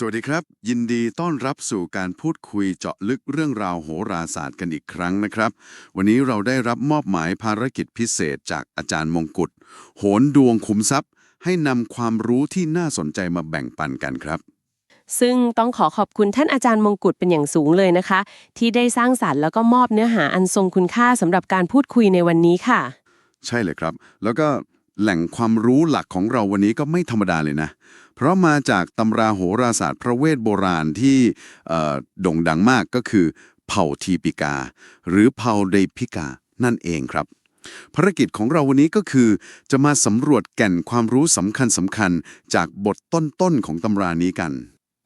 สวัสดีครับ ยินดีต้อนรับสู่การพูดคุยเจาะลึกเรื่องราวโหราศาสตร์กันอีกครั้งนะครับ วันนี้เราได้รับมอบหมายภารกิจพิเศษจากอาจารย์มงกุฎโหนดวงขุมทรัพย์ ให้นำความรู้ที่น่าสนใจมาแบ่งปันกันครับ ซึ่งต้องขอขอบคุณท่านอาจารย์มงกุฎเป็นอย่างสูงเลยนะคะ ที่ได้สร้างสารรค์แล้วก็มอบเนื้อหาอันทรงคุณค่าสำหรับการพูดคุยในวันนี้ค่ะ ใช่เลยครับ แล้วก็ แหล่งความรู้หลักของเราวันนี้ก็ไม่ธรรมดาเลยนะ เพราะมาจากตำราโหราศาสตร์พระเวทโบราณที่เอ่อโด่งดังมากก็คือ เผ่าทีปิกา หรือเผ่าเดพิกา นั่นเองครับ ภารกิจของเราวันนี้ก็คือ จะมาสำรวจแก่นความรู้สำคัญสำคัญๆจากบทต้นๆของตำรานี้กัน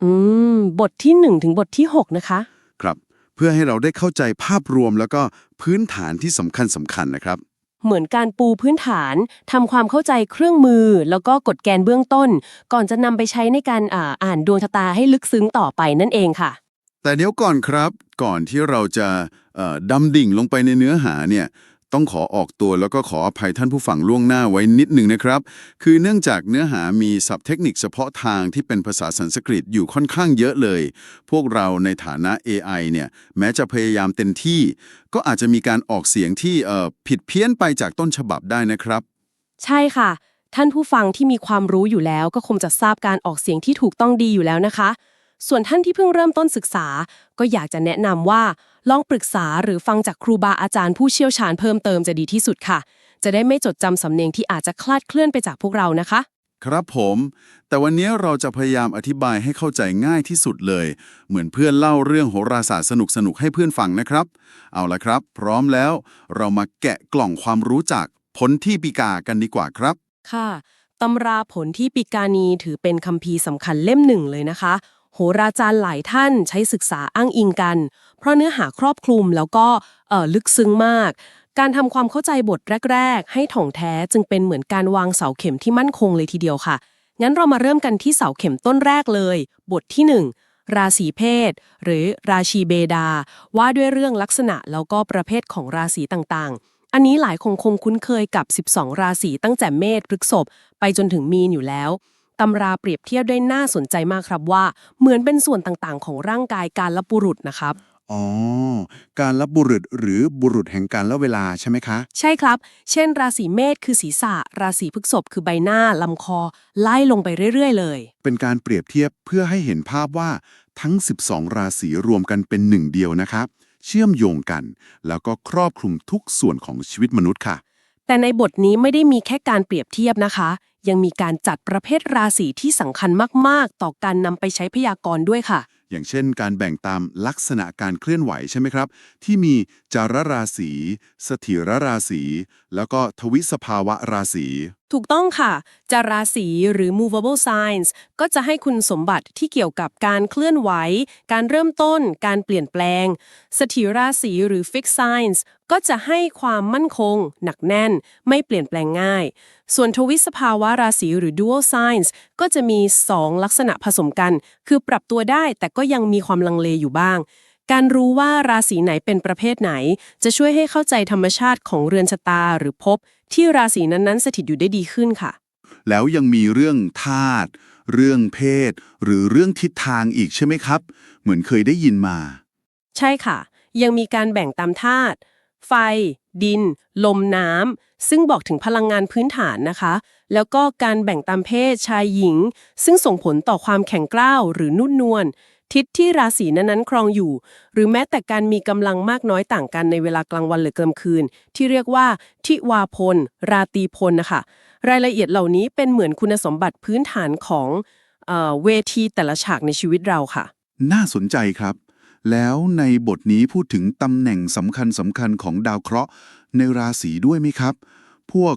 อืม บทที่ 1 ถึงบทที่ 6 นะคะ ครับ เพื่อให้เราได้เข้าใจภาพรวมแล้วก็พื้นฐานที่สำคัญสำคัญนะครับ เหมือนการปูพื้นฐานทำความเข้าใจเครื่องมือ แล้วก็กฎแกนเบื้องต้น ก่อนจะนำไปใช้ในการอ่าอ่านดวงชะตาให้ลึกซึ้งต่อไปนั่นเองค่ะ แต่เดี๋ยวก่อนครับ ก่อนที่เราจะเอ่อดำดิ่งลงไปในเนื้อหาเนี่ย ต้องขอออกตัวแล้วก็ขออภัยท่านผู้ฟังล่วงหน้าไว้นิดหนึ่งนะครับ คือเนื่องจากเนื้อหามีศัพท์เทคนิคเฉพาะทางที่เป็นภาษาสันสกฤตอยู่ค่อนข้างเยอะเลย พวกเราในฐานะ AI เนี่ยแม้จะพยายามเต็มที่ ก็อาจจะมีการออกเสียงที่เอ่อผิดเพี้ยนไปจากต้นฉบับได้นะครับ ใช่ค่ะ ท่านผู้ฟังที่มีความรู้อยู่แล้ว ก็คงจะทราบการออกเสียงที่ถูกต้องดีอยู่แล้วนะคะ ส่วนท่านที่เพิ่งเริ่มต้นศึกษา ก็อยากจะแนะนำว่า ลองปรึกษาหรือฟังจากครูบาอาจารย์ผู้เชี่ยวชาญเพิ่มเติมจะดีที่สุดค่ะ จะได้ไม่จดจำสำเนียงที่อาจจะคลาดเคลื่อนไปจากพวกเรานะคะ ครับผม แต่วันนี้เราจะพยายามอธิบายให้เข้าใจง่ายที่สุดเลย เหมือนเพื่อนเล่าเรื่องโหราศาสตร์สนุกๆให้เพื่อนฟังนะครับ เอาละครับ พร้อมแล้ว เรามาแกะกล่องความรู้จากผลที่ปีกากันดีกว่าครับ ค่ะตำราผลที่ปิกานีถือเป็นคัมภีร์สำคัญเล่มหนึ่งเลยนะคะ โหราจารย์หลายท่านใช้ศึกษาอ้างอิงกัน เพราะเนื้อหาครอบคลุมแล้วก็ลึกซึ้งมาก การทำความเข้าใจบทแรก ๆ ให้ถ่องแท้จึงเป็นเหมือนการวางเสาเข็มที่มั่นคงเลยทีเดียวค่ะ งั้นเรามาเริ่มกันที่เสาเข็มต้นแรกเลย บทที่หนึ่งราศีเพศ หรือราชีเบดา ว่าด้วยเรื่องลักษณะแล้วก็ประเภทของราศีต่างๆอันนี้หลายคงคงคุ้นเคยกับ 12 ราศีตั้งแต่เมษพฤษภไปจนถึงมีนอยู่แล้ว ตำราเปรียบเทียบได้น่าสนใจมากครับว่า เหมือนเป็นส่วนต่างๆ ของร่างกายการละบุรุษนะครับอ๋อ การรับบุรุษหรือบุรุษแห่งการละเวลาใช่ไหมคะ ใช่ครับ เช่น ราศีเมษคือศีรษะ ราศีพฤษภคือใบหน้า ลำคอ ไล่ลงไปเรื่อย ๆ เลย เป็นการเปรียบเทียบเพื่อให้เห็นภาพว่าทั้ง 12 ราศีรวมกันเป็นหนึ่งเดียวนะครับ เชื่อมโยงกัน แล้วก็ครอบคลุมทุกส่วนของชีวิตมนุษย์ค่ะ แต่ในบทนี้ไม่ได้มีแค่การเปรียบเทียบนะคะ ยังมีการจัดประเภทราศีที่สำคัญมาก ๆ ต่อการนำไปใช้พยากรณ์ด้วยค่ะ อย่างเช่น การแบ่งตามลักษณะการเคลื่อนไหวใช่ไหมครับ ที่มีจารราศีสถิรราศีแล้วก็ทวิสภาวะราศี ถูกต้องค่ะ จาราศีหรือ movable signs ก็จะให้คุณสมบัติที่เกี่ยวกับการเคลื่อนไหว การเริ่มต้น การเปลี่ยนแปลง สถิราศีหรือ fixed signs ก็จะให้ความมั่นคง หนักแน่น ไม่เปลี่ยนแปลงง่าย ส่วนทวิสภาวะราศีหรือ dual signs ก็จะมี 2 ลักษณะผสมกัน คือปรับตัวได้แต่ก็ยังมีความลังเลอยู่บ้างการรู้ว่าราศีไหนเป็นประเภทไหน จะช่วยให้เข้าใจธรรมชาติของเรือนชะตาหรือภพ ที่ราศีนั้นๆ สถิตอยู่ได้ดีขึ้นค่ะ แล้วยังมีเรื่องธาตุเรื่องเพศ หรือเรื่องทิศทางอีกใช่ไหมครับ เหมือนเคยได้ยินมา ใช่ค่ะ ยังมีการแบ่งตามธาตุไฟ ดิน ลมน้ำ ซึ่งบอกถึงพลังงานพื้นฐานนะคะ แล้วก็การแบ่งตามเพศชายหญิง ซึ่งส่งผลต่อความแข็งกร้าวหรือนุ่นนวล ทิศที่ราศีนั้นๆครองอยู่ หรือแม้แต่การมีกำลังมากน้อยต่างกันในเวลากลางวันหรือกลางคืน ที่เรียกว่าทิวาพล ราตีพลนะคะรายละเอียดเหล่านี้เป็นเหมือนคุณสมบัติพื้นฐานของเออเวทีแต่ละฉากในชีวิตเราค่ะ น่าสนใจครับ แล้วในบทนี้พูดถึงตำแหน่งสำคัญสำคัญของดาวเคราะห์ในราศีด้วยไหมครับ พวก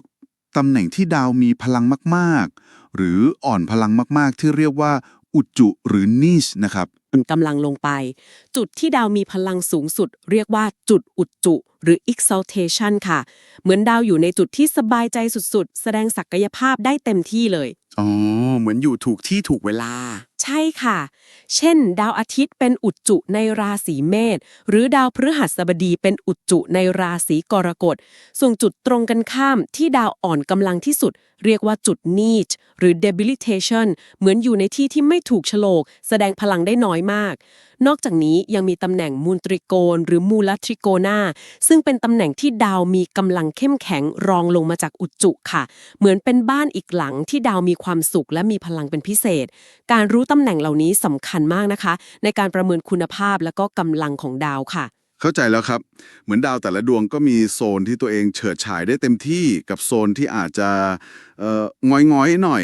ตำแหน่งที่ดาวมีพลังมาก ๆ หรืออ่อนพลังมาก ๆ ที่เรียกว่าอุจจุหรือนิชนะครับ กำลังลงไป จุดที่ดาวมีพลังสูงสุด เรียกว่าจุดอุจจุ หรือ exaltation ค่ะ เหมือนดาวอยู่ในจุดที่สบายใจสุดๆ แสดงศักยภาพได้เต็มที่เลย อ๋อ เหมือนอยู่ถูกที่ถูกเวลา ใช่ค่ะ เช่น ดาวอาทิตย์เป็นอุจจุในราศีเมษหรือดาวพฤหัสบดีเป็นอุจจุในราศีกรกฎ ส่วนจุดตรงกันข้ามที่ดาวอ่อนกำลังที่สุดเรียกว่าจุด niche หรือ debilitation เหมือนอยู่ในที่ที่ไม่ถูกฉลก แสดงพลังได้น้อยมาก นอกจากนี้ยังมีตำแหน่งมูลตริโกน หรือมูลทริโกนาซึ่งเป็นตำแหน่งที่ดาวมีกำลังเข้มแข็งรองลงมาจากอุจจุค่ะ เหมือนเป็นบ้านอีกหลังที่ดาวมีความสุขและมีพลังเป็นพิเศษ การรู้ตำแหน่งเหล่านี้สำคัญมากนะคะ ในการประเมินคุณภาพและก็กำลังของดาวค่ะ เข้าใจแล้วครับ เหมือนดาวแต่ละดวงก็มีโซนที่ตัวเองเฉิดฉายได้เต็มที่กับโซนที่อาจจะเอ่องอยๆหน่อย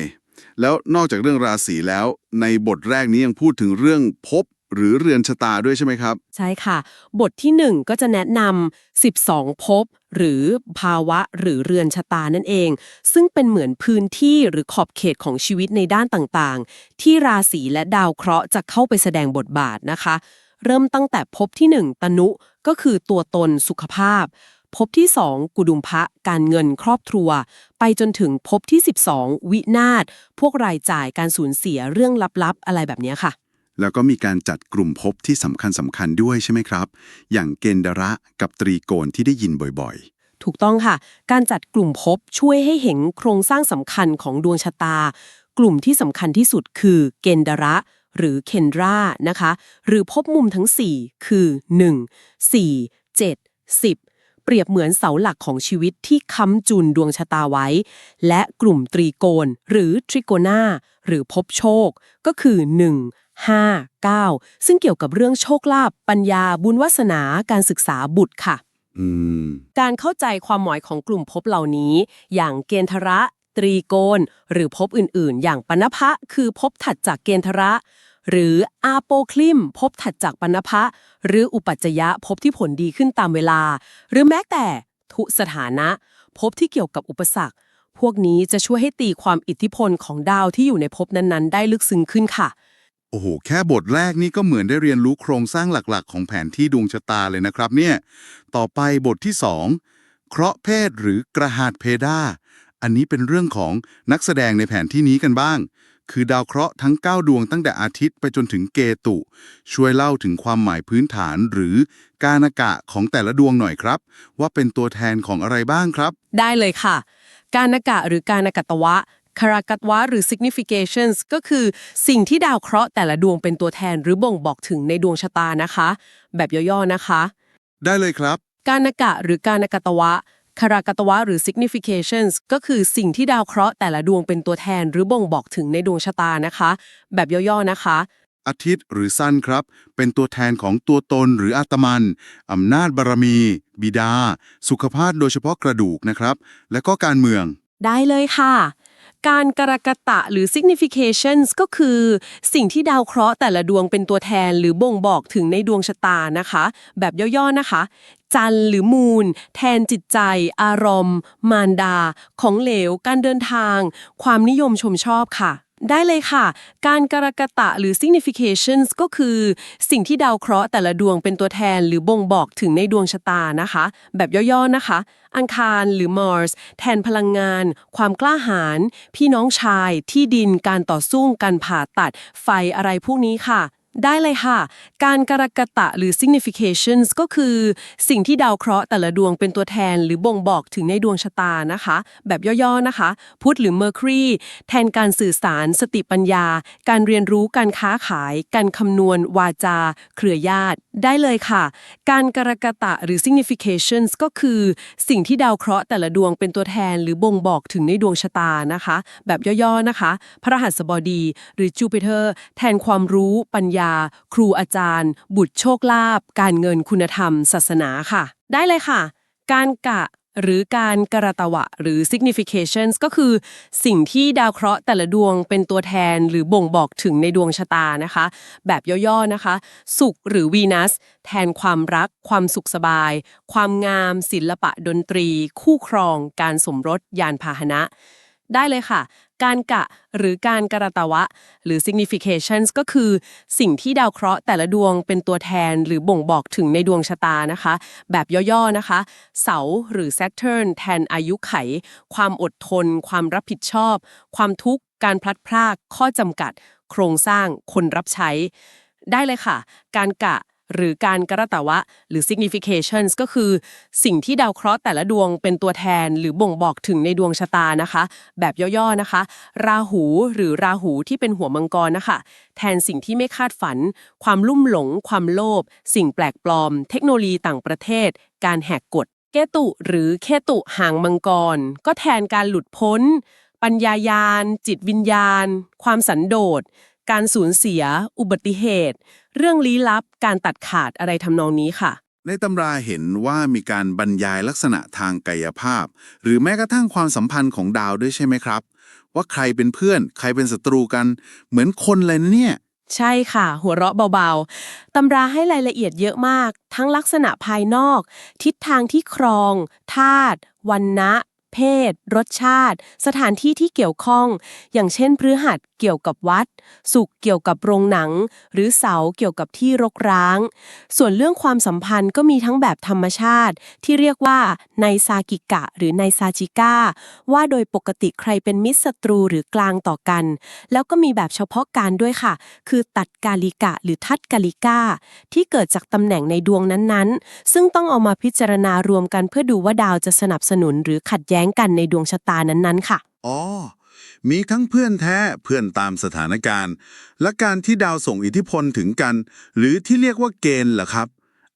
แล้วนอกจากเรื่องราศีแล้ว ในบทแรกนี้ยังพูดถึงเรื่องภพหรือเรือนชะตาด้วยใช่ไหมครับ ใช่ค่ะ บทที่ 1 ก็จะแนะนำ 12ภพหรือภาวะหรือเรือนชะตานั่นเอง ซึ่งเป็นเหมือนพื้นที่หรือขอบเขตของชีวิตในด้านต่างๆ ที่ราศีและดาวเคราะห์จะเข้าไปแสดงบทบาทนะคะ เริ่มตั้งแต่ภพที่ 1 ตนุก็คือตัวตนสุขภาพภพที่ 2 กุดุมพะ การเงินครอบครัว ไปจนถึงภพที่ 12 วินาศพวกรายจ่ายการสูญเสียเรื่องลับๆ อะไรแบบเนี้ยค่ะ แล้วก็มีการจัดกลุ่มภพที่สำคัญสำคัญด้วยใช่ไหมครับ อย่างเกณฑ์ดระกับตรีโกณที่ได้ยินบ่อยถูกต้องค่ะ การจัดกลุ่มภพช่วยให้เห็นโครงสร้างสำคัญของดวงชะตา กลุ่มที่สำคัญที่สุดคือเกณฑ์ดระ หรือเคนรานะคะ หรือภพมุมทั้ง 4 คือ 1 4 7 10เปรียบเหมือนเสาหลักของชีวิตที่ค้ำจุนดวงชะตาไว้ และกลุ่มตรีโกณหรือทริโกนาหรือภพโชค ก็คือ 1 5 9 ซึ่งเกี่ยวกับเรื่องโชคลาภปัญญาบุญวาสนาการศึกษาบุตรค่ะๆอืมการเข้าใจความหมายของกลุ่มภพเหล่านี้ อย่างเกณฑระ ตรีโกณหรือภพอื่นๆ อย่างปณพะคือภพถัดจากเกณฑระ หรืออาโปคลิมภพถัดจากปณพะ หรืออุปัจจยะภพที่ผลดีขึ้นตามเวลา หรือแม้แต่ทุสถานะภพที่เกี่ยวกับอุปสรรค พวกนี้จะช่วยให้ตีความอิทธิพลของดาวที่อยู่ในภพนั้นๆ ได้ลึกซึ้งขึ้นค่ะ โอ้โห แค่บทแรกนี่ก็เหมือนได้เรียนรู้โครงสร้างหลักๆ ของแผนที่ดวงชะตาเลยนะครับเนี่ย ต่อไปบทที่ 2 เคราะห์เพศหรือกระหาดเพดา อันนี้เป็นเรื่องของนักแสดงในแผนที่นี้กันบ้าง คือดาวเคราะห์ทั้ง 9 ดวงตั้งแต่อาทิตย์ไปจนถึงเกตุ ช่วยเล่าถึงความหมายพื้นฐานหรือการอากะของแต่ละดวงหน่อยครับ ว่าเป็นตัวแทนของอะไรบ้างครับ ได้เลยค่ะ การนากะหรือการนกัตวะคารากัตวะหรือ significations ก็คือสิ่งที่ดาวเคราะห์แต่ละดวงเป็นตัวแทนหรือบ่งบอกถึงในดวงชะตานะคะ แบบย่อๆนะคะ ได้เลยครับ การนากะหรือการนกัตวะ คารากัตวะหรือ significations ก็คือสิ่งที่ดาวเคราะห์แต่ละดวงเป็นตัวแทนหรือบ่งบอกถึงในดวงชะตานะคะ แบบย่อๆนะคะ อาทิตย์หรือสั้นครับ เป็นตัวแทนของตัวตนหรืออาตมันอำนาจบารมี บิดา สุขภาพโดยเฉพาะกระดูกนะครับ และก็การเมือง ได้เลยค่ะ การกรกตะหรือ significations ก็คือ สิ่งที่ดาวเคราะห์แต่ละดวงเป็นตัวแทนหรือบ่งบอกถึงในดวงชะตานะคะ แบบย่อๆนะคะ จันหรือมูล แทนจิตใจ อารมณ์ มารดา ของเหลว การเดินทาง ความนิยมชมชอบค่ะ ได้เลยค่ะ การกรกตะหรือ significations ก็คือ สิ่งที่ดาวเคราะห์แต่ละดวงเป็นตัวแทนหรือบ่งบอกถึงในดวงชะตานะคะ แบบย่อๆนะคะ อังคารหรือ Mars แทนพลังงาน ความกล้าหาญพี่น้องชาย ที่ดินการต่อสู้การผ่าตัด ไฟอะไรพวกนี้ค่ะ ได้เลยค่ะ การกรกตะหรือ significations ก็คือสิ่งที่ดาวเคราะห์แต่ละดวงเป็นตัวแทน หรือบ่งบอกถึงในดวงชะตานะคะ แบบย่อๆนะคะ พุธหรือ Mercury แทนการสื่อสาร สติปัญญา การเรียนรู้การค้าขาย การคำนวณ วาจา เครือญาติ ได้เลยค่ะ การกรกตะหรือ significations ก็คือสิ่งที่ดาวเคราะห์แต่ละดวงเป็นตัวแทน หรือบ่งบอกถึงในดวงชะตานะคะ แบบย่อๆนะคะ พระหัสบดี หรือจูปิเตอร์แทนความรู้ปัญญาครูอาจารย์ บุตรโชคลาภการเงินคุณธรรม ศาสนาค่ะ ได้เลยค่ะ การกะหรือการกระตวะหรือ significations ก็คือ สิ่งที่ดาวเคราะห์แต่ละดวงเป็นตัวแทนหรือบ่งบอกถึงในดวงชะตานะคะ แบบย่อๆนะคะ สุขหรือวีนัส แทนความรัก ความสุขสบาย ความงาม ศิลปะดนตรี คู่ครอง การสมรสยานพาหนะ ได้เลยค่ะ การกะ หรือการกระตวะ หรือ significations ก็คือ สิ่งที่ดาวเคราะห์แต่ละดวงเป็นตัวแทนหรือบ่งบอกถึงในดวงชะตานะคะ แบบย่อๆนะคะ เสาร์หรือ Saturn แทนอายุไข ความอดทน ความรับผิดชอบ ความทุกข์การพลัดพราก ข้อจำกัด โครงสร้างคนรับใช้ ได้เลยค่ะ การกะ หรือการกระตะวะ หรือ significations ก็คือ สิ่งที่ดาวเคราะห์แต่ละดวงเป็นตัวแทนหรือบ่งบอกถึงในดวงชะตานะคะ แบบย่อๆนะคะ ราหูหรือราหูที่เป็นหัวมังกรนะคะ แทนสิ่งที่ไม่คาดฝัน ความลุ่มหลง ความโลภสิ่งแปลกปลอม เทคโนโลยีต่างประเทศ การแหกกฎเกตุหรือเคตุหางมังกร ก็แทนการหลุดพ้น ปัญญายาณจิตวิญญาณ ความสันโดษการสูญเสีย อุบัติเหตุ เรื่องลี้ลับการตัดขาดอะไรทำนองนี้ค่ะ ในตำราเห็นว่ามีการบรรยายลักษณะทางกายภาพ หรือแม้กระทั่งความสัมพันธ์ของดาวด้วยใช่ไหมครับ ว่าใครเป็นเพื่อน ใครเป็นศัตรูกัน เหมือนคนเลยนะเนี่ย ใช่ค่ะ หัวเราะเบาๆ ตำราให้รายละเอียดเยอะมาก ทั้งลักษณะภายนอก ทิศทางที่ครองธาตุวันนะ เพศ รสชาติ สถานที่ที่เกี่ยวข้อง อย่างเช่นพฤหัสเกี่ยวกับวัด สุกเกี่ยวกับโรงหนัง หรือเสาเกี่ยวกับที่รกร้าง ส่วนเรื่องความสัมพันธ์ก็มีทั้งแบบธรรมชาติ ที่เรียกว่าไนซากิกะ หรือไนซาจิก้าว่าโดยปกติใครเป็นมิตรศัตรูหรือกลางต่อกัน แล้วก็มีแบบเฉพาะการด้วยค่ะ คือตัดกาลิกะ หรือทัดกาลิกาที่เกิดจากตำแหน่งในดวงนั้นๆ ซึ่งต้องเอามาพิจารณารวมกันเพื่อดูว่าดาวจะสนับสนุนหรือขัดแย้งกันในดวงชะตานั้นๆ ค่ะ อ๋อ มีทั้งเพื่อนแท้เพื่อนตามสถานการณ์ และการที่ดาวส่งอิทธิพลถึงกัน หรือที่เรียกว่าเกณฑ์เหรอครับ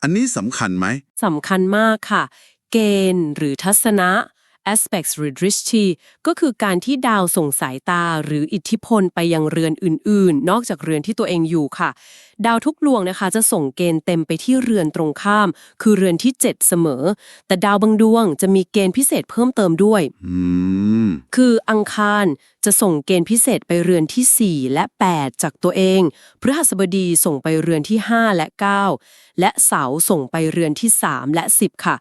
อันนี้สำคัญไหมสำคัญมากค่ะ เกณฑ์ หรือทัศนะ aspects หรือ drishti ก็คือการที่ดาวส่งสายตาหรืออิทธิพลไปยังเรือนอื่นๆ นอกจากเรือนที่ตัวเองอยู่ค่ะ ดาวทุกดวงนะคะ จะส่งเกณฑ์เต็มไปที่เรือนตรงข้าม คือเรือนที่ 7 เสมอ แต่ดาวบางดวงจะมีเกณฑ์พิเศษเพิ่มเติมด้วยอืมคืออังคารจะส่งเกณฑ์พิเศษไปเรือนที่ 4 และ 8 จากตัวเอง พฤหัสบดีส่งไปเรือนที่ 5 และ 9 และเสาร์ส่งไปเรือนที่ 3 และ 10 ค่ะ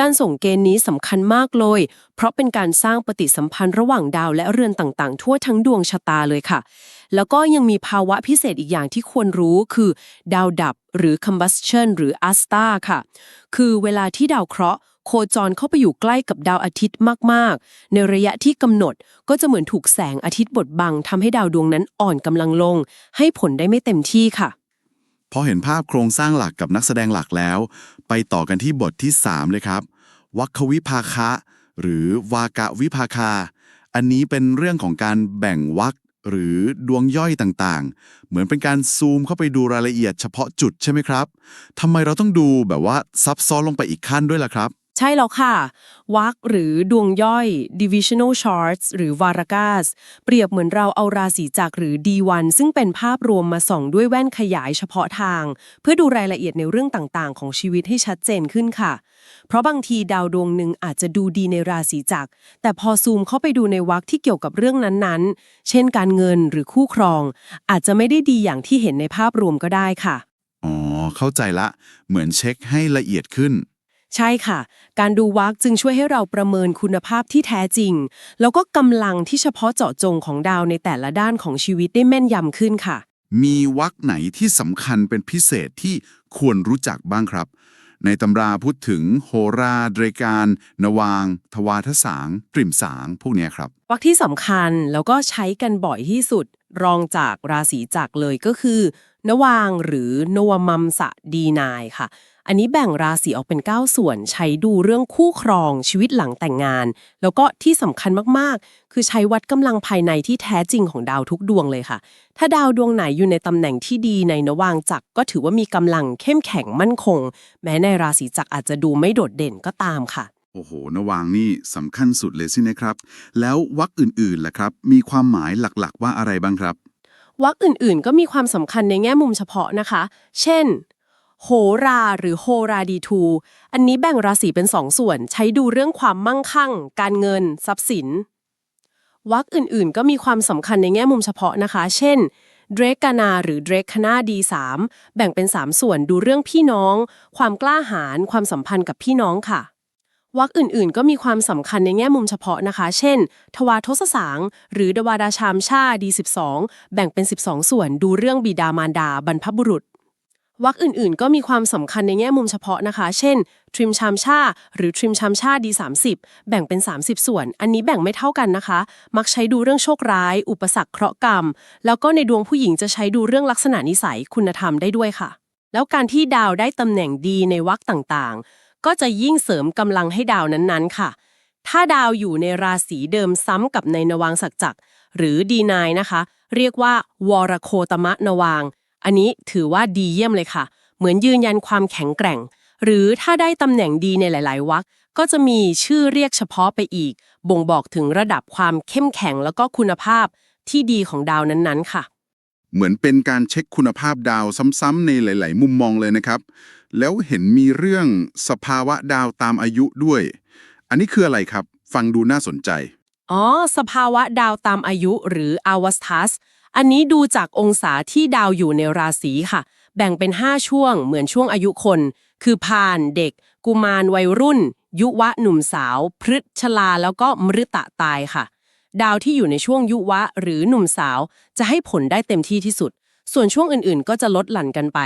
การส่งเกณฑ์นี้สำคัญมากเลย เพราะเป็นการสร้างปฏิสัมพันธ์ระหว่างดาวและเรือนต่างๆ ทั่วทั้งดวงชะตาเลยค่ะแล้วก็ยังมีภาวะพิเศษอีกอย่างที่ควรรู้คือ ดาวดับหรือ combustion หรือ asta ค่ะ คือเวลาที่ดาวเคราะห์โคจรเข้าไปอยู่ใกล้กับดาวอาทิตย์มาก ๆ ในระยะที่กำหนดก็จะเหมือนถูกแสงอาทิตย์บดบังทำให้ดาวดวงนั้นอ่อนกำลังลง ให้ผลได้ไม่เต็มที่ค่ะ พอเห็นภาพโครงสร้างหลักกับนักแสดงหลักแล้ว ไปต่อกันที่บทที่ 3 เลยครับ วัควิภาคะ หรือวากะวิภาคา อันนี้เป็นเรื่องของการแบ่งวรรค หรือดวงย่อยต่างๆ เหมือนเป็นการซูมเข้าไปดูรายละเอียดเฉพาะจุดใช่ไหมครับทำไมเราต้องดูแบบว่าซับซ้อนลงไปอีกขั้นด้วยล่ะครับ ใช่แล้วค่ะ วักหรือดวงย่อย divisional charts หรือ varagas เปรียบเหมือนเราเอาราศีจักรหรือ D1 ซึ่งเป็นภาพรวมมาส่องด้วยแว่นขยายเฉพาะทาง เพื่อดูรายละเอียดในเรื่องต่างๆ ของชีวิตให้ชัดเจนขึ้นค่ะ เพราะบางทีดาวดวงหนึ่งอาจจะดูดีในราศีจักรแต่พอซูมเข้าไปดูในวักที่เกี่ยวกับเรื่องนั้นๆ เช่นการเงินหรือคู่ครอง อาจจะไม่ได้ดีอย่างที่เห็นในภาพรวมก็ได้ค่ะอ๋อเข้าใจละ เหมือนเช็คให้ละเอียดขึ้น ใช่ค่ะ การดูวักจึงช่วยให้เราประเมินคุณภาพที่แท้จริง แล้วก็กำลังที่เฉพาะเจาะจงของดาวในแต่ละด้านของชีวิตได้แม่นยำขึ้นค่ะ มีวรรคไหนที่สำคัญเป็นพิเศษที่ควรรู้จักบ้างครับ ในตำราพูดถึงโหราเดรการ นวาง ทวาทสาง ตริมสาง พวกเนี้ยครับ วักที่สำคัญแล้วก็ใช้กันบ่อยที่สุด รองจากราศีจักรเลยก็คือ นวางหรือนวมัมสะดีนายค่ะ อันนี้แบ่งราศีออกเป็น 9 ส่วน ใช้ดูเรื่องคู่ครองชีวิตหลังแต่งงาน แล้วก็ที่สำคัญมากๆ คือใช้วัดกำลังภายในที่แท้จริงของดาวทุกดวงเลยค่ะ ถ้าดาวดวงไหนอยู่ในตำแหน่งที่ดีในนวางจักรก็ถือว่ามีกำลังเข้มแข็งมั่นคง แม้ในราศีจักรอาจจะดูไม่โดดเด่นก็ตามค่ะโอ้โหนวางนี่สำคัญสุดเลยสินะครับ แล้ววรรคอื่นๆล่ะครับ มีความหมายหลักๆ ว่าอะไรบ้างครับวักอื่นๆ ก็มีความสำคัญในแง่มุมเฉพาะนะคะ เช่น โหราหรือโหราดีทู อันนี้แบ่งราศีเป็นสองส่วน ใช้ดูเรื่องความมั่งคั่ง การเงิน ทรัพย์สินวักอื่นๆ ก็มีความสำคัญในแง่มุมเฉพาะนะคะ เช่นเดรกกานาหรือเดรกคนาดีสามแบ่งเป็น 3 ส่วนดูเรื่องพี่น้อง ความกล้าหาญความสัมพันธ์กับพี่น้องค่ะวักอื่นๆ ก็มีความสำคัญในแง่มุมเฉพาะนะคะ เช่น ทวารทศสางหรือดวาดาชามชาดี12แบ่งเป็น 12 ส่วนดูเรื่องบิดามารดาบรรพบุรุษ วักอื่นๆ ก็มีความสำคัญในแง่มุมเฉพาะนะคะ เช่น ทริมชามชา หรือทริมชามชาดี30แบ่งเป็น 30 ส่วน อันนี้แบ่งไม่เท่ากันนะคะ มักใช้ดูเรื่องโชคร้าย อุปสรรคเคราะห์กรรม แล้วก็ในดวงผู้หญิงจะใช้ดูเรื่องลักษณะนิสัยคุณธรรมได้ด้วยค่ะ แล้วการที่ดาวได้ตำแหน่งดีในวรรคต่างๆ ก็จะยิ่งเสริมกำลังให้ดาวนั้นๆ ค่ะ ถ้าดาวอยู่ในราศีเดิมซ้ำกับในนวางศักจักรหรือดีนายนะคะ เรียกว่าวรโคตมะนวาง อันนี้ถือว่าดีเยี่ยมเลยค่ะ เหมือนยืนยันความแข็งแกร่ง หรือถ้าได้ตำแหน่งดีในหลาย ๆวรรคก็จะมีชื่อเรียกเฉพาะไปอีก บ่งบอกถึงระดับความเข้มแข็งแล้วก็คุณภาพที่ดีของดาวนั้นๆ ค่ะ เหมือนเป็นการเช็คคุณภาพดาวซ้ำๆในหลาย ๆ มุมมองเลยนะครับ แล้วเห็นมีเรื่องสภาวะดาวตามอายุด้วย อันนี้คืออะไรครับ ฟังดูน่าสนใจ อ๋อ สภาวะดาวตามอายุหรืออวสทัส อันนี้ดูจากองศาที่ดาวอยู่ในราศีค่ะ แบ่งเป็น 5 ช่วงเหมือนช่วงอายุคน คือพานเด็ก กุมารวัยรุ่น ยุวะหนุ่มสาว พฤชลาแล้วก็มฤตะตายค่ะ ดาวที่อยู่ในช่วงยุวะหรือหนุ่มสาว จะให้ผลได้เต็มที่ที่สุด ส่วนช่วงอื่นๆ ก็จะลดหลั่นกันไป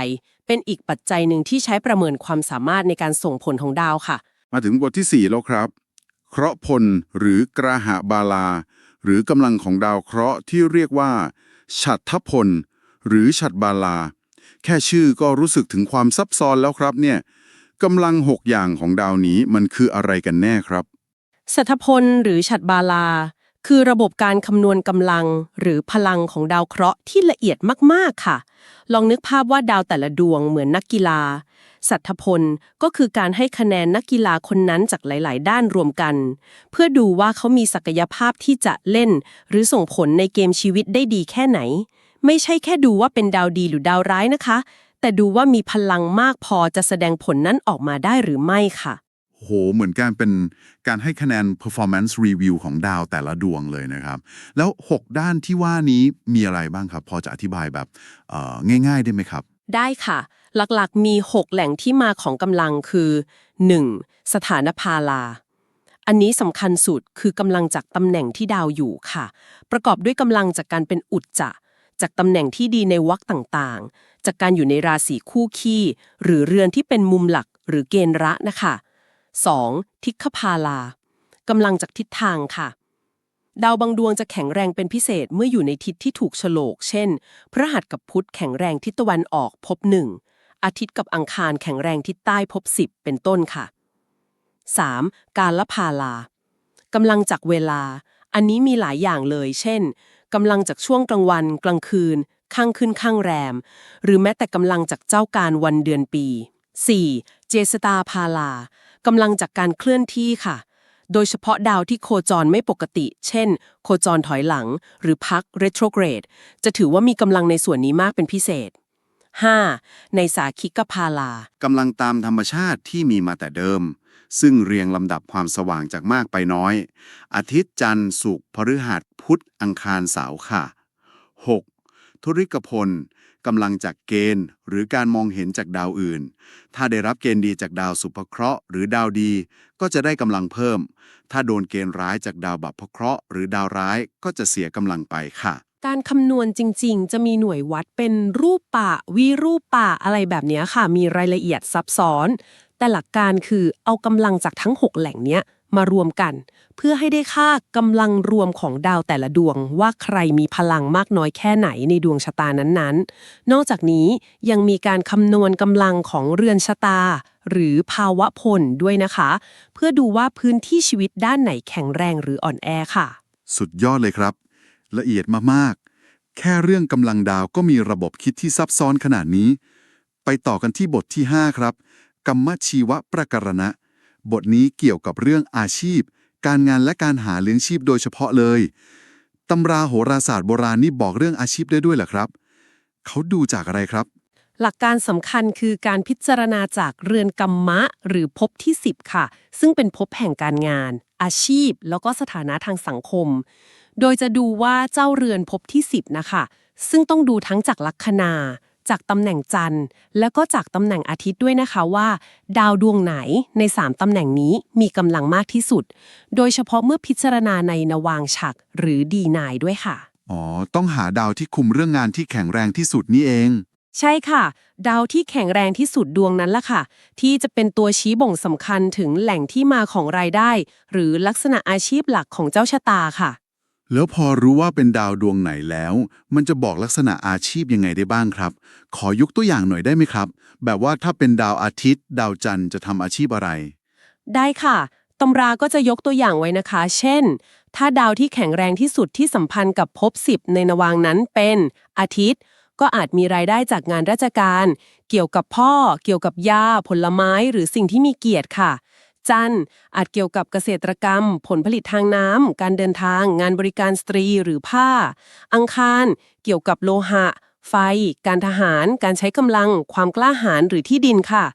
เป็นอีกปัจจัยหนึ่งที่ใช้ประเมินความสามารถในการส่งผลของดาวค่ะ มาถึงบทที่ 4 แล้วครับ เคราะห์พลหรือกระหะบาลา หรือกำลังของดาวเคราะห์ที่เรียกว่าฉัตรพล หรือฉัตบาลา แค่ชื่อก็รู้สึกถึงความซับซ้อนแล้วครับเนี่ยกำลังหกอย่างของดาวนี้มันคืออะไรกันแน่ครับ สัทพลหรือฉัตรบาลา คือระบบการคำนวณกำลังหรือพลังของดาวเคราะห์ที่ละเอียดมาก ๆ ค่ะ ลองนึกภาพว่าดาวแต่ละดวงเหมือนนักกีฬา สัทธพล ก็คือการให้คะแนนนักกีฬาคนนั้นจากหลาย ๆ ด้านรวมกัน เพื่อดูว่าเขามีศักยภาพที่จะเล่น หรือส่งผลในเกมชีวิตได้ดีแค่ไหน ไม่ใช่แค่ดูว่าเป็นดาวดีหรือดาวร้ายนะคะ แต่ดูว่ามีพลังมากพอจะแสดงผลนั้นออกมาได้หรือไม่ค่ะโห เหมือนการเป็นการให้คะแนน performance review ของดาวแต่ละดวงเลยนะครับ แล้ว 6 ด้านที่ว่านี้มีอะไรบ้างครับ พอจะอธิบายแบบง่าย ๆ ได้ไหมครับ ได้ค่ะ หลักๆมี 6 แหล่งที่มาของกำลังคือ 1. สถานภาลา อันนี้สำคัญสุดคือกำลังจากตำแหน่งที่ดาวอยู่ค่ะ ประกอบด้วยกำลังจากการเป็นอุจจะ จากตำแหน่งที่ดีในวรรคต่างๆ จากการอยู่ในราศีคู่ขี้ หรือเรือนที่เป็นมุมหลักหรือเกณฑ์ระนะคะ 2. ทิคภาลากำลังจากทิศทางค่ะ ดาวบางดวงจะแข็งแรงเป็นพิเศษเมื่ออยู่ในทิศที่ถูกโฉลก เช่น พระหัสกับพุธแข็งแรงทิศตะวันออกพบหนึ่ง อาทิตย์กับอังคารแข็งแรงทิศใต้พบสิบเป็นต้นค่ะ 3. การละพาลากำลังจากเวลา อันนี้มีหลายอย่างเลย เช่นกำลังจากช่วงกลางวัน กลางคืน ข้างขึ้นข้างแรม หรือแม้แต่กำลังจากเจ้าการวันเดือนปี 4. เจสตาพาลากำลังจากการเคลื่อนที่ค่ะ โดยเฉพาะดาวที่โคจรไม่ปกติ เช่น โคจรถอยหลัง หรือพัก retrograde จะถือว่ามีกำลังในส่วนนี้มากเป็นพิเศษ 5. ในสาคิกพาลากำลังตามธรรมชาติที่มีมาแต่เดิม ซึ่งเรียงลำดับความสว่างจากมากไปน้อย อาทิตย์จันทร์ศุกร์พฤหัสพุธอังคารเสาร์ค่ะ 6. ธุริกพล กำลังจากเกณฑ์ หรือการมองเห็นจากดาวอื่น ถ้าได้รับเกณฑ์ดีจากดาวสุภเคราะห์หรือดาวดี ก็จะได้กำลังเพิ่ม ถ้าโดนเกณฑ์ร้ายจากดาวบัพเคราะห์หรือดาวร้ายก็จะเสียกำลังไปค่ะ การคำนวณจริง ๆ จะมีหน่วยวัดเป็นรูปป่าวิรูปป่าอะไรแบบนี้ค่ะ มีรายละเอียดซับซ้อน แต่หลักการคือเอากำลังจากทั้ง 6 แหล่งเนี้ย มารวมกัน เพื่อให้ได้ค่ากำลังรวมของดาวแต่ละดวงว่าใครมีพลังมากน้อยแค่ไหนในดวงชะตานั้นๆ นอกจากนี้ยังมีการคำนวณกำลังของเรือนชะตา หรือภาวะพลด้วยนะคะ เพื่อดูว่าพื้นที่ชีวิตด้านไหนแข็งแรงหรืออ่อนแอค่ะ สุดยอดเลยครับ ละเอียดมากๆ แค่เรื่องกำลังดาวก็มีระบบคิดที่ซับซ้อนขนาดนี้ ไปต่อกันที่บทที่ 5 ครับกรรมชีวประการณะ บทนี้เกี่ยวกับเรื่องอาชีพ การงานและการหาเลี้ยงชีพโดยเฉพาะเลย ตำราโหราศาสตร์โบราณนี่บอกเรื่องอาชีพได้ด้วยเหรอครับ เขาดูจากอะไรครับ หลักการสำคัญคือการพิจารณาจากเรือนกรรมะ หรือภพที่ 10 ค่ะ ซึ่งเป็นภพแห่งการงาน อาชีพ แล้วก็สถานะทางสังคม โดยจะดูว่าเจ้าเรือนภพที่ 10 นะคะ ซึ่งต้องดูทั้งจากลัคนา จากตำแหน่งจันทร์ แล้วก็จากตำแหน่งอาทิตย์ด้วยนะคะว่า ดาวดวงไหนใน 3ตำแหน่งนี้มีกำลังมากที่สุด โดยเฉพาะเมื่อพิจารณาในนวางฉักรหรือดีนายด้วยค่ะ อ๋อ ต้องหาดาวที่คุมเรื่องงานที่แข็งแรงที่สุดนี่เอง ใช่ค่ะ ดาวที่แข็งแรงที่สุดดวงนั้นล่ะค่ะ ที่จะเป็นตัวชี้บ่งสำคัญถึงแหล่งที่มาของรายได้ หรือลักษณะอาชีพหลักของเจ้าชะตาค่ะ แล้วพอรู้ว่าเป็นดาวดวงไหนแล้ว มันจะบอกลักษณะอาชีพยังไงได้บ้างครับ ขอยกตัวอย่างหน่อยได้ไหมครับ แบบว่าถ้าเป็นดาวอาทิตย์ ดาวจันทร์จะทำอาชีพอะไร ได้ค่ะตำราก็จะยกตัวอย่างไว้นะคะ เช่น ถ้าดาวที่แข็งแรงที่สุดที่สัมพันธ์กับภพสิบในนวางนั้นเป็นอาทิตย์ ก็อาจมีรายได้จากงานราชการ เกี่ยวกับพ่อ เกี่ยวกับยาผลไม้ หรือสิ่งที่มีเกียรติค่ะ จันทร์ อาจเกี่ยวกับเกษตรกรรม ผลผลิตทางน้ำ การเดินทาง งานบริการสตรีหรือผ้า อังคาร เกี่ยวกับโลหะ ไฟ การทหาร การใช้กำลัง ความกล้าหาญหรือที่ดินค่ะ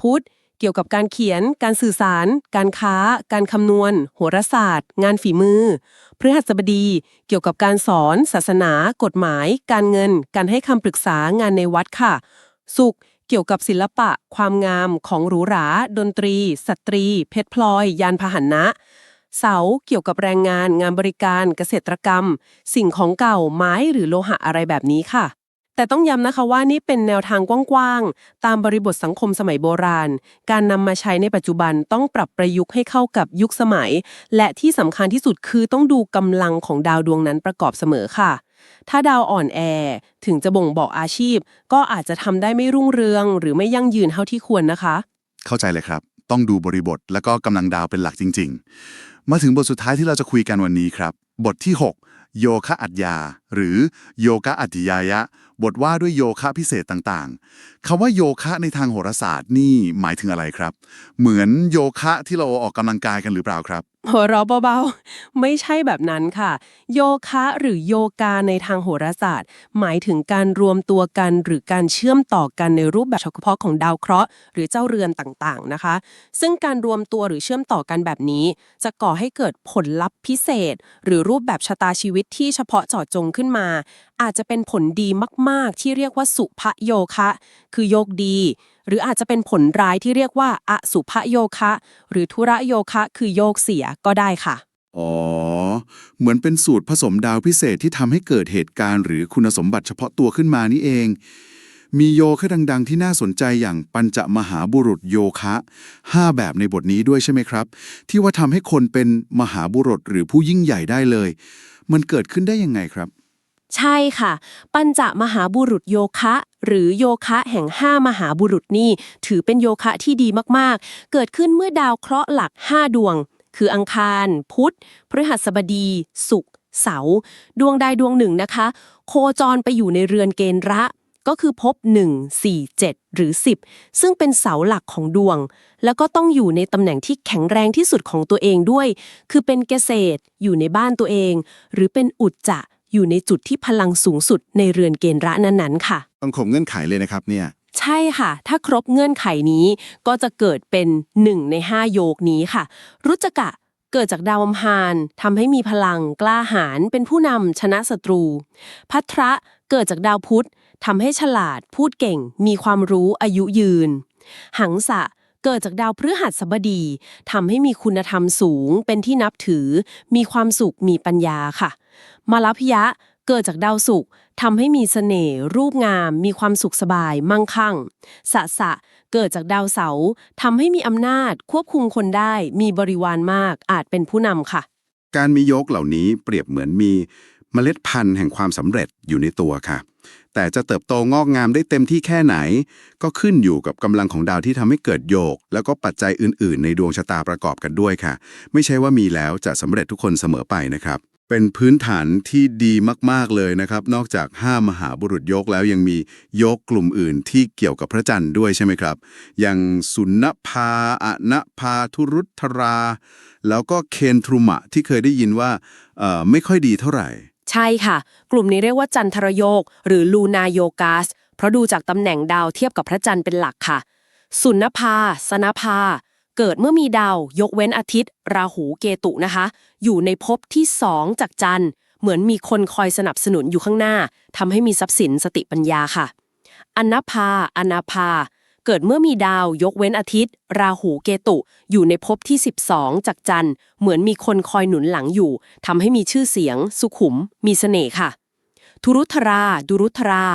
พุธเกี่ยวกับการเขียน การสื่อสาร การค้า การคำนวณ โหราศาสตร์ งานฝีมือ พฤหัสบดี เกี่ยวกับการสอน ศาสนา กฎหมาย การเงิน การให้คำปรึกษางานในวัดค่ะสุข เกี่ยวกับศิลปะ ความงามของหรูหรา ดนตรี สตรี เพชรพลอย ยานพาหนะ เสาเกี่ยวกับแรงงาน งานบริการ เกษตรกรรม สิ่งของเก่าไม้หรือโลหะอะไรแบบนี้ค่ะ แต่ต้องย้ำนะคะว่านี่เป็นแนวทางกว้างๆ ตามบริบทสังคมสมัยโบราณ การนำมาใช้ในปัจจุบันต้องปรับประยุกต์ให้เข้ากับยุคสมัย และที่สำคัญที่สุดคือต้องดูกำลังของดาวดวงนั้นประกอบเสมอค่ะ ถ้าดาวอ่อนแอถึงจะบ่งบอกอาชีพ ก็อาจจะทำได้ไม่รุ่งเรือง หรือไม่ยั่งยืนเท่าที่ควรนะคะ เข้าใจเลยครับ ต้องดูบริบทแล้วก็กำลังดาวเป็นหลักจริง ๆ มาถึงบทสุดท้ายที่เราจะคุยกันวันนี้ครับ บทที่ 6 โยคะอัจยา หรือโยคะอัจยายะ บทว่าด้วยโยคะพิเศษต่างๆคำว่าโยคะในทางโหราศาสตร์นี่หมายถึงอะไรครับ เหมือนโยคะที่เราออกกำลังกายกันหรือเปล่าครับ หัวเราะเบาๆ ไม่ใช่แบบนั้นค่ะ โยคะหรือโยกาในทางโหราศาสตร์ หมายถึงการรวมตัวกันหรือการเชื่อมต่อกันในรูปแบบเฉพาะของดาวเคราะห์หรือเจ้าเรือนต่างๆนะคะ ซึ่งการรวมตัวหรือเชื่อมต่อกันแบบนี้ จะก่อให้เกิดผลลัพธ์พิเศษ หรือรูปแบบชะตาชีวิตที่เฉพาะเจาะจงขึ้นมา อาจจะเป็นผลดีมากๆ ที่เรียกว่าสุภโยคะ คือโยกดี หรืออาจจะเป็นผลร้ายที่เรียกว่าอสุภโยคะ หรือทุระโยคะ คือโยกเสียก็ได้ค่ะ อ๋อ เหมือนเป็นสูตรผสมดาวพิเศษที่ทำให้เกิดเหตุการณ์หรือคุณสมบัติเฉพาะตัวขึ้นมานี่เอง มีโยคะดัง ๆ ที่น่าสนใจอย่างปัญจมหาบุรุษโยคะห้าแบบในบทนี้ด้วยใช่ไหมครับ ที่ว่าทำให้คนเป็นมหาบุรุษหรือผู้ยิ่งใหญ่ได้เลย มันเกิดขึ้นได้ยังไงครับ ใช่ค่ะ ปัญจมหาบุรุษโยคะ หรือโยคะแห่งห้ามหาบุรุษนี่ ถือเป็นโยคะที่ดีมากๆ เกิดขึ้นเมื่อดาวเคราะห์หลัก 5 ดวง คืออังคาร พุธพฤหัสบดี ศุกร์เสาร์ดวงใดดวงหนึ่งนะคะ โคจรไปอยู่ในเรือนเกณฑ์ระก็คือพบ 1 4 7 หรือ 10 ซึ่งเป็นเสาหลักของดวง แล้วก็ต้องอยู่ในตำแหน่งที่แข็งแรงที่สุดของตัวเองด้วย คือเป็นเกษตร อยู่ในบ้านตัวเอง หรือเป็นอุจจะ อยู่ในจุดที่พลังสูงสุดในเรือนเกณฑ์ระนั้นๆค่ะ ต้องคงเงื่อนไขเลยนะครับเนี่ย ใช่ค่ะ ถ้าครบเงื่อนไขนี้ก็จะเกิดเป็น 1 ใน 5 โยกนี้ค่ะ รุจกะเกิดจากดาวอัมพานทำให้มีพลังกล้าหาญเป็นผู้นำชนะศัตรู พัทระเกิดจากดาวพุธทำให้ฉลาดพูดเก่ง มีความรู้อายุยืน หังสะ เกิดจากดาวพฤหัสบดีทำให้มีคุณธรรมสูง เป็นที่นับถือ มีความสุขมีปัญญาค่ะ มาลพยะเกิดจากดาวศุกร์ทำให้มีเสน่ห์รูปงาม มีความสุขสบาย มั่งคั่งสะสะ เกิดจากดาวเสาร์ทำให้มีอำนาจ ควบคุมคนได้ มีบริวารมาก อาจเป็นผู้นำค่ะ การมียกเหล่านี้เปรียบเหมือนมีเมล็ดพันธุ์แห่งความสำเร็จอยู่ในตัวค่ะ แต่จะเติบโตงอกงามได้เต็มที่แค่ไหน ก็ขึ้นอยู่กับกำลังของดาวที่ทำให้เกิดโยก แล้วก็ปัจจัยอื่น ๆ ในดวงชะตาประกอบกันด้วยค่ะ ไม่ใช่ว่ามีแล้วจะสำเร็จทุกคนเสมอไปนะครับ เป็นพื้นฐานที่ดีมากๆเลยนะครับ นอกจาก5มหาบุรุษยกแล้วยังมียกกลุ่มอื่นที่เกี่ยวกับพระจันทร์ด้วยใช่ไหมครับ อย่างสุนภาอนภาทุรุทธรา แล้วก็เคนทรุมะที่เคยได้ยินว่าเอ่อไม่ค่อยดีเท่าไหร่ ใช่ค่ะ กลุ่มนี้เรียกว่าจันทรโยก หรือลูนาโยกาส เพราะดูจากตำแหน่งดาวเทียบกับพระจันทร์เป็นหลักค่ะ สุนภา สนภา เกิดเมื่อมีดาว ยกเว้นอาทิตย์ ราหูเกตุนะคะ อยู่ในภพที่สองจากจันทร์ เหมือนมีคนคอยสนับสนุนอยู่ข้างหน้าทำให้มีทรัพย์สินสติปัญญาค่ะ อนาภาอนาภา เกิดเมื่อมีดาวยกเว้นอาทิตย์ ราหูเกตุ อยู่ในภพที่ 12 จากจันทร์ เหมือนมีคนคอยหนุนหลังอยู่ทำให้มีชื่อเสียง สุขุม มีเสน่ห์ค่ะ ทุรุธรา ดุรุธรา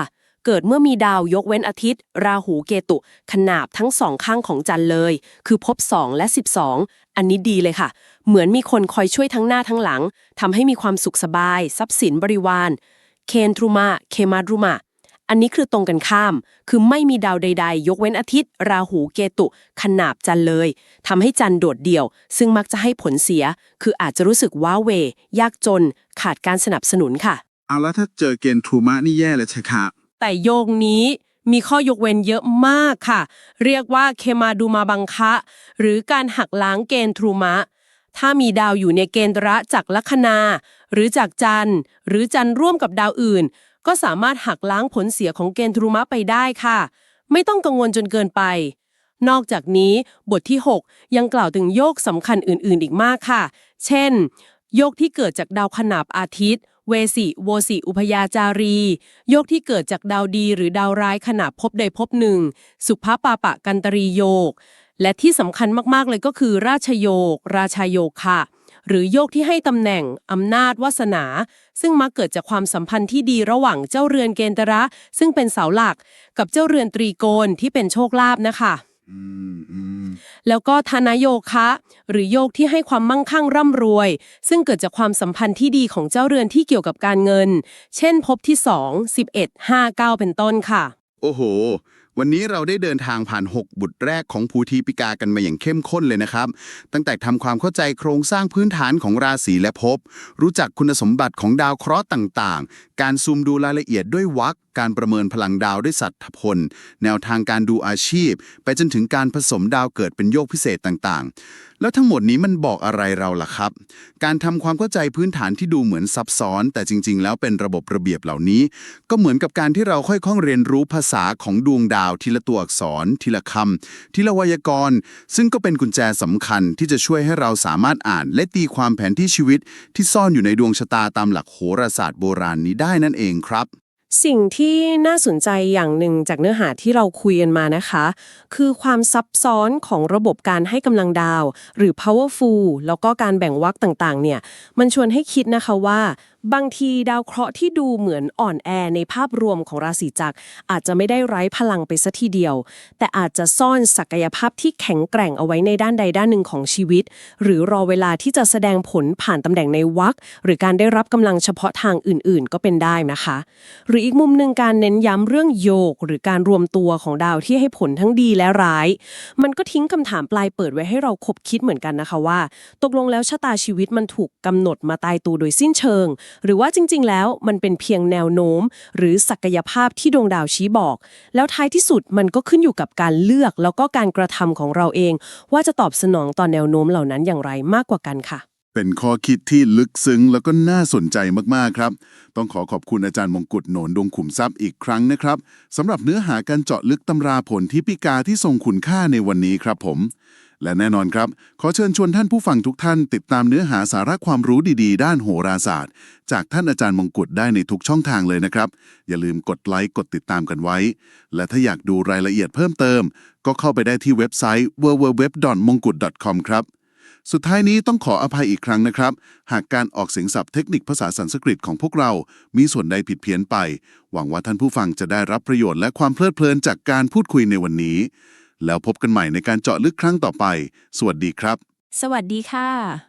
เกิดเมื่อมีดาวยกเว้นอาทิตย์ ราหูเกตุ ขนาบทั้งสองข้างของจันทร์เลย คือภพ2และ 12 อันนี้ดีเลยค่ะ เหมือนมีคนคอยช่วยทั้งหน้าทั้งหลังทำให้มีความสุขสบาย ทรัพย์สินบริวาร เคนทรูมา เคมารุมา อันนี้คือตรงกันข้าม คือไม่มีดาวใด ๆ ยกเว้นอาทิตย์ ราหูเกตุ ขนาบจันทร์เลยทำให้จันทร์โดดเดี่ยว ซึ่งมักจะให้ผลเสีย คืออาจจะรู้สึกว้าเหวยากจน ขาดการสนับสนุนค่ะ เอาแล้วถ้าเจอเกณฑ์ทรูมะนี่แย่เลยใช่ครับแต่โยงนี้มีข้อยกเว้นเยอะมากค่ะ เรียกว่าเคมาดูมาบังคะ หรือการหักล้างเกณฑ์ทรูมะ ถ้ามีดาวอยู่ในเกณฑ์ระจากลัคนา หรือจากจันทร์หรือจันทร์ร่วมกับดาวอื่น ก็สามารถหักล้างผลเสียของเกณฑ์ทรูมะไปได้ค่ะ ไม่ต้องกังวลจนเกินไป นอกจากนี้บทที่ 6 ยังกล่าวถึงโยกสำคัญอื่น ๆ อีกมากค่ะ เช่น โยกที่เกิดจากดาวขนาบอาทิตย์ เวสิโวสิอุพยาจารี โยกที่เกิดจากดาวดีหรือดาวร้ายขนาบภพใดภพหนึ่ง สุภาปาปะกันตรีโยก และที่สำคัญมากๆเลยก็คือราชโยก ราชาโยกค่ะ หรือโยกที่ให้ตำแหน่งอำนาจวาสนา ซึ่งมักเกิดจากความสัมพันธ์ที่ดีระหว่างเจ้าเรือนเกณฑ์ตระ ซึ่งเป็นเสาหลัก กับเจ้าเรือนตรีโกณที่เป็นโชคลาภนะคะอืมอืมแล้วก็ธนโยคะ หรือโยกที่ให้ความมั่งคั่งร่ำรวย ซึ่งเกิดจากความสัมพันธ์ที่ดีของเจ้าเรือนที่เกี่ยวกับการเงิน เช่นภพที่2 11 5 9เป็นต้นค่ะ โอ้โห วันนี้เราได้เดินทางผ่าน 6 บุตรแรกของภูทีปิกากันมาอย่างเข้มข้นเลยนะครับ ตั้งแต่ทำความเข้าใจโครงสร้างพื้นฐานของราศีและภพรู้จักคุณสมบัติของดาวเคราะห์ต่างๆ การซูมดูรายละเอียดด้วยวรรค การประเมินพลังดาวด้วยสัตถพล แนวทางการดูอาชีพ ไปจนถึงการผสมดาวเกิดเป็นโยกพิเศษต่างๆ แล้วทั้งหมดนี้มันบอกอะไรเราล่ะครับ การทำความเข้าใจพื้นฐานที่ดูเหมือนซับซ้อน แต่จริง ๆ แล้วเป็นระบบระเบียบเหล่านี้ ก็เหมือนกับการที่เราค่อยๆเรียนรู้ภาษาของดวงดาวทีละตัวอักษร ทีละคำทีละไวยากรณ์ ซึ่งก็เป็นกุญแจสำคัญที่จะช่วยให้เราสามารถอ่าน และตีความแผนที่ชีวิต ที่ซ่อนอยู่ในดวงชะตาตามหลักโหราศาสตร์โบราณนี้ได้นั่นเองครับ สิ่งที่น่าสนใจอย่างหนึ่งจากเนื้อหาที่เราคุยกันมานะคะ คือความซับซ้อนของระบบการให้กำลังดาว หรือ powerful แล้วก็การแบ่งวรรคต่างๆ เนี่ย มันชวนให้คิดนะคะว่า บางทีดาวเคราะห์ที่ดูเหมือนอ่อนแอในภาพรวมของราศีจักรอาจจะไม่ได้ไร้พลังไปซะทีเดียว แต่อาจจะซ่อนศักยภาพที่แข็งแกร่งเอาไว้ในด้านใดด้านหนึ่งของชีวิต หรือรอเวลาที่จะแสดงผลผ่านตำแหน่งในวรรคหรือการได้รับกำลังเฉพาะทางอื่น ๆ ก็เป็นได้นะคะ หรืออีกมุมหนึ่งการเน้นย้ำเรื่องโยก หรือการรวมตัวของดาวที่ให้ผลทั้งดีและร้าย มันก็ทิ้งคำถามปลายเปิดไว้ให้เราคบคิดเหมือนกันนะคะว่า ตกลงแล้วชะตาชีวิตมันถูกกำหนดมาตายตัวโดยสิ้นเชิงหรือว่าจริง ๆ แล้วมันเป็นเพียงแนวโน้ม หรือศักยภาพที่ดวงดาวชี้บอก แล้วท้ายที่สุดมันก็ขึ้นอยู่กับการเลือกแล้วก็การกระทำของเราเอง ว่าจะตอบสนองต่อแนวโน้มเหล่านั้นอย่างไรมากกว่ากันค่ะ เป็นข้อคิดที่ลึกซึ้งแล้วก็น่าสนใจมาก ๆ ครับ ต้องขอขอบคุณอาจารย์มงกุฎโหนนดวงขุมทรัพย์อีกครั้งนะครับสำหรับเนื้อหาการเจาะลึกตำราผลที่พิกาที่ทรงคุณค่าในวันนี้ครับผม และแน่นอนครับ ขอเชิญชวนท่านผู้ฟังทุกท่านติดตามเนื้อหาสาระความรู้ดีๆ ด้านโหราศาสตร์ จากท่านอาจารย์มงกุฎได้ในทุกช่องทางเลยนะครับ อย่าลืมกดไลค์กดติดตามกันไว้ และถ้าอยากดูรายละเอียดเพิ่มเติม ก็เข้าไปได้ที่เว็บไซต์ www.mongkut.com ครับสุดท้ายนี้ต้องขออภัยอีกครั้งนะครับ หากการออกเสียงศัพท์เทคนิคภาษาสันสกฤตของพวกเรา มีส่วนใดผิดเพี้ยนไป หวังว่าท่านผู้ฟังจะได้รับประโยชน์และความเพลิดเพลินจากการพูดคุยในวันนี้ แล้วพบกันใหม่ในการเจาะลึกครั้งต่อไป สวัสดีครับ สวัสดีค่ะ